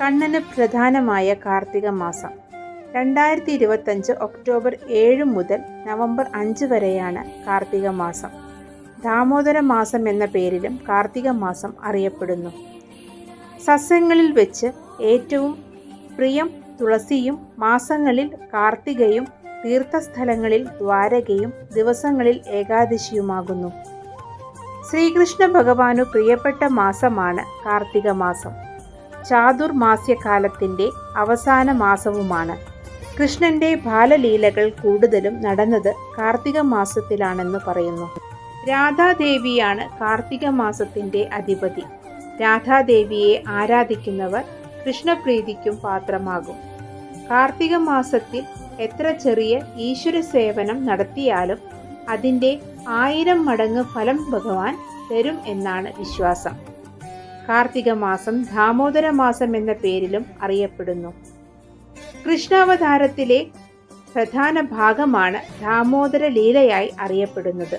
കണ്ണന് പ്രധാനമായ കാർത്തിക മാസം. രണ്ടായിരത്തി ഇരുപത്തഞ്ച് ഒക്ടോബർ ഏഴ് മുതൽ നവംബർ അഞ്ച് വരെയാണ് കാർത്തിക മാസം. ദാമോദര മാസം എന്ന പേരിലും കാർത്തിക മാസം അറിയപ്പെടുന്നു. സസ്യങ്ങളിൽ വെച്ച് ഏറ്റവും പ്രിയം തുളസിയും മാസങ്ങളിൽ കാർത്തികയും തീർത്ഥസ്ഥലങ്ങളിൽ ദ്വാരകയും ദിവസങ്ങളിൽ ഏകാദശിയുമാകുന്നു. ശ്രീകൃഷ്ണ ഭഗവാനു പ്രിയപ്പെട്ട മാസമാണ് കാർത്തിക മാസം. ചാതുർമാസ്യകാലത്തിന്റെ അവസാന മാസവുമാണ്. കൃഷ്ണന്റെ ബാലലീലകൾ കൂടുതലും നടന്നത് കാർത്തിക മാസത്തിലാണെന്ന് പറയുന്നു. രാധാദേവിയാണ് കാർത്തിക മാസത്തിന്റെ അധിപതി. രാധാദേവിയെ ആരാധിക്കുന്നവർ കൃഷ്ണപ്രീതിക്കും പാത്രമാകും. കാർത്തിക മാസത്തിൽ എത്ര ചെറിയ ഈശ്വര സേവനം നടത്തിയാലും അതിന്റെ ആയിരം മടങ്ങ് ഫലം ഭഗവാൻ തരും എന്നാണ് വിശ്വാസം. കാർത്തിക മാസം ദാമോദര മാസം എന്ന പേരിലും അറിയപ്പെടുന്നു. കൃഷ്ണാവതാരത്തിലെ പ്രധാന ഭാഗമാണ് ദാമോദര ലീലയായി അറിയപ്പെടുന്നത്.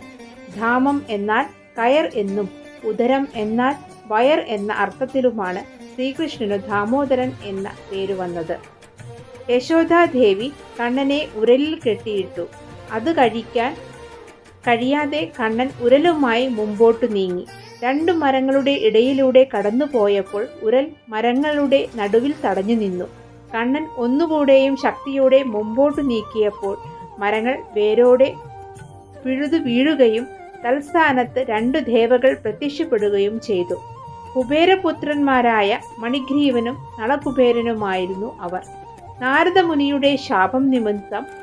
ധാമം എന്നാൽ കയർ എന്നും ഉദരം എന്നാൽ വയർ എന്ന അർത്ഥത്തിലുമാണ് ശ്രീകൃഷ്ണനു ദാമോദരൻ എന്ന പേര് വന്നത്. യശോദാദേവി കണ്ണനെ ഉരലിൽ കെട്ടിയിട്ടു അത് കഴിക്കാൻ കഴിയാതെ കണ്ണൻ ഉരലുമായി മുമ്പോട്ടു നീങ്ങി. രണ്ടു മരങ്ങളുടെ ഇടയിലൂടെ കടന്നുപോയപ്പോൾ ഉരൽ മരങ്ങളുടെ നടുവിൽ തടഞ്ഞു നിന്നു. കണ്ണൻ ഒന്നുകൂടെയും ശക്തിയോടെ മുമ്പോട്ട് നീക്കിയപ്പോൾ മരങ്ങൾ വേരോടെ പിഴുതു വീഴുകയും തൽസ്ഥാനത്ത് രണ്ടു ദേവകൾ പ്രത്യക്ഷപ്പെടുകയും ചെയ്തു. കുബേരപുത്രന്മാരായ മണിഗ്രീവനും നളകുബേരനുമായിരുന്നു അവർ. നാരദമുനിയുടെ ശാപം നിമിത്തം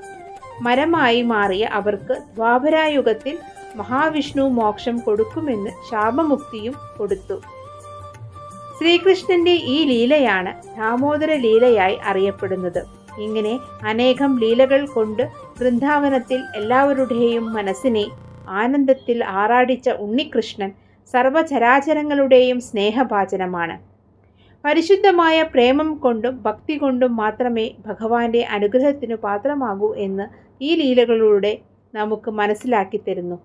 മരമായി മാറിയ അവർക്ക് ദ്വാപരായുഗത്തിൽ മഹാവിഷ്ണു മോക്ഷം കൊടുക്കുമെന്ന് ശാപമുക്തിയും കൊടുത്തു. ശ്രീകൃഷ്ണന്റെ ഈ ലീലയാണ് ദാമോദര ലീലയായി അറിയപ്പെടുന്നത്. ഇങ്ങനെ അനേകം ലീലകൾ കൊണ്ട് വൃന്ദാവനത്തിൽ എല്ലാവരുടെയും മനസ്സിനെ ആനന്ദത്തിൽ ആറാടിച്ച ഉണ്ണികൃഷ്ണൻ സർവചരാചരങ്ങളുടെയും സ്നേഹപാചനമാണ് പരിശുദ്ധമായ പ്രേമം കൊണ്ടും ഭക്തി കൊണ്ടും മാത്രമേ ഭഗവാന്റെ അനുഗ്രഹത്തിനു പാത്രമാകൂ എന്ന് ഈ ലീലകളിലൂടെ നമുക്ക് മനസ്സിലാക്കി തരുന്നു.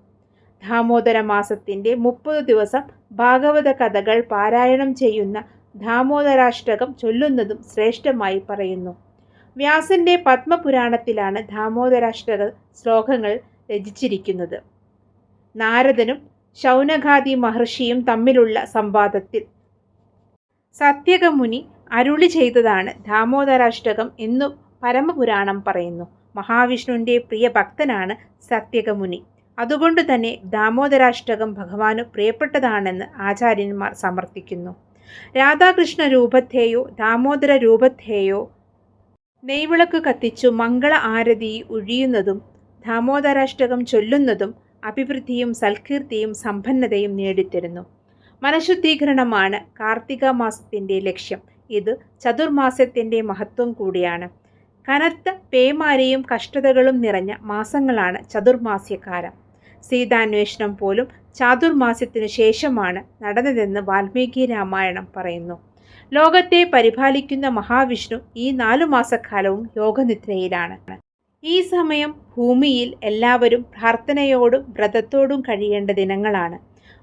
ദാമോദര മാസത്തിന്റെ മുപ്പത് ദിവസം ഭാഗവത കഥകൾ പാരായണം ചെയ്യുന്ന ദാമോദരാഷ്ടകം ചൊല്ലുന്നതും ശ്രേഷ്ഠമായി പറയുന്നു. വ്യാസന്റെ പത്മപുരാണത്തിലാണ് ദാമോദരാഷ്ടക ശ്ലോകങ്ങൾ രചിച്ചിരിക്കുന്നത്. നാരദനും ശൗനഖാദി മഹർഷിയും തമ്മിലുള്ള സംവാദത്തിൽ സത്യകമുനി അരുളി ചെയ്തതാണ് ദാമോദരാഷ്ടകം എന്നു പരമപുരാണം പറയുന്നു. മഹാവിഷ്ണുവിന്റെ പ്രിയ ഭക്തനാണ് സത്യകമുനി. അതുകൊണ്ട് തന്നെ ദാമോദരാഷ്ടകം ഭഗവാന് പ്രിയപ്പെട്ടതാണെന്ന് ആചാര്യന്മാർ സമർത്ഥിക്കുന്നു. രാധാകൃഷ്ണ രൂപത്തെയോ ദാമോദര രൂപത്തെയോ നെയ്വിളക്ക് കത്തിച്ചു മംഗള ആരതി ഒഴിയുന്നതും ദാമോദരാഷ്ടകം ചൊല്ലുന്നതും അഭിവൃദ്ധിയും സൽകീർത്തിയും സമ്പന്നതയും നേടിത്തരുന്നു. മനഃശുദ്ധീകരണമാണ് കാർത്തിക മാസത്തിന്റെ ലക്ഷ്യം. ഇത് ചതുർമാസത്തിന്റെ മഹത്വം കൂടിയാണ്. കനത്ത പേമാരിയും കഷ്ടതകളും നിറഞ്ഞ മാസങ്ങളാണ് ചതുർമാസ്യക്കാലം സീതാന്വേഷണം പോലും ചാതുർമാസ്യത്തിനു ശേഷമാണ് നടന്നതെന്ന് വാൽമീകി രാമായണം പറയുന്നു. ലോകത്തെ പരിപാലിക്കുന്ന മഹാവിഷ്ണു ഈ നാലു മാസക്കാലവും യോഗനിദ്രയിലാണ്. ഈ സമയം ഭൂമിയിൽ എല്ലാവരും പ്രാർത്ഥനയോടും വ്രതത്തോടും കഴിയേണ്ട ദിനങ്ങളാണ്.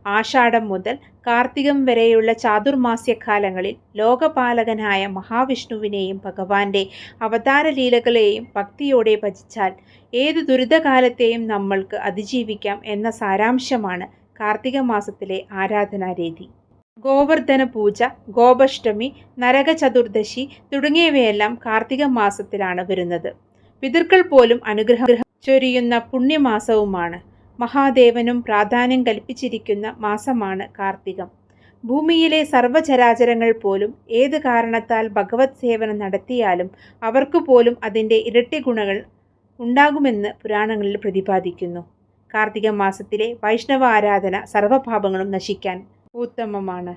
ആഷാഢം മുതൽ കാർത്തികം വരെയുള്ള ചാതുർമാസ്യകാലങ്ങളിൽ ലോകപാലകനായ മഹാവിഷ്ണുവിനെയും ഭഗവാന്റെ അവതാരലീലകളെയും ഭക്തിയോടെ ഭജിച്ചാൽ ഏത് ദുരിതകാലത്തെയും നമ്മൾക്ക് അതിജീവിക്കാം എന്ന സാരാംശമാണ് കാർത്തിക മാസത്തിലെ ആരാധനാരീതി. ഗോവർദ്ധന പൂജ ഗോപഷ്ടമി നരക ചതുർദശി തുടങ്ങിയവയെല്ലാം കാർത്തിക മാസത്തിലാണ് വരുന്നത്. പിതൃക്കൾ പോലും അനുഗ്രഹം ചൊരിയുന്ന പുണ്യമാസവുമാണ്. മഹാദേവനും പ്രാധാന്യം കൽപ്പിച്ചിരിക്കുന്ന മാസമാണ് കാർത്തികം. ഭൂമിയിലെ സർവചരാചരങ്ങൾ പോലും ഏത് കാരണത്താൽ ഭഗവത് സേവനം നടത്തിയാലും അവർക്ക് പോലും അതിന്റെ ഇരട്ടി ഗുണങ്ങൾ ഉണ്ടാകുമെന്ന് പുരാണങ്ങളിൽ പ്രതിപാദിക്കുന്നു. കാർത്തിക മാസത്തിലെ വൈഷ്ണവ ആരാധന സർവപാപങ്ങളും നശിക്കാൻ ഉത്തമമാണ്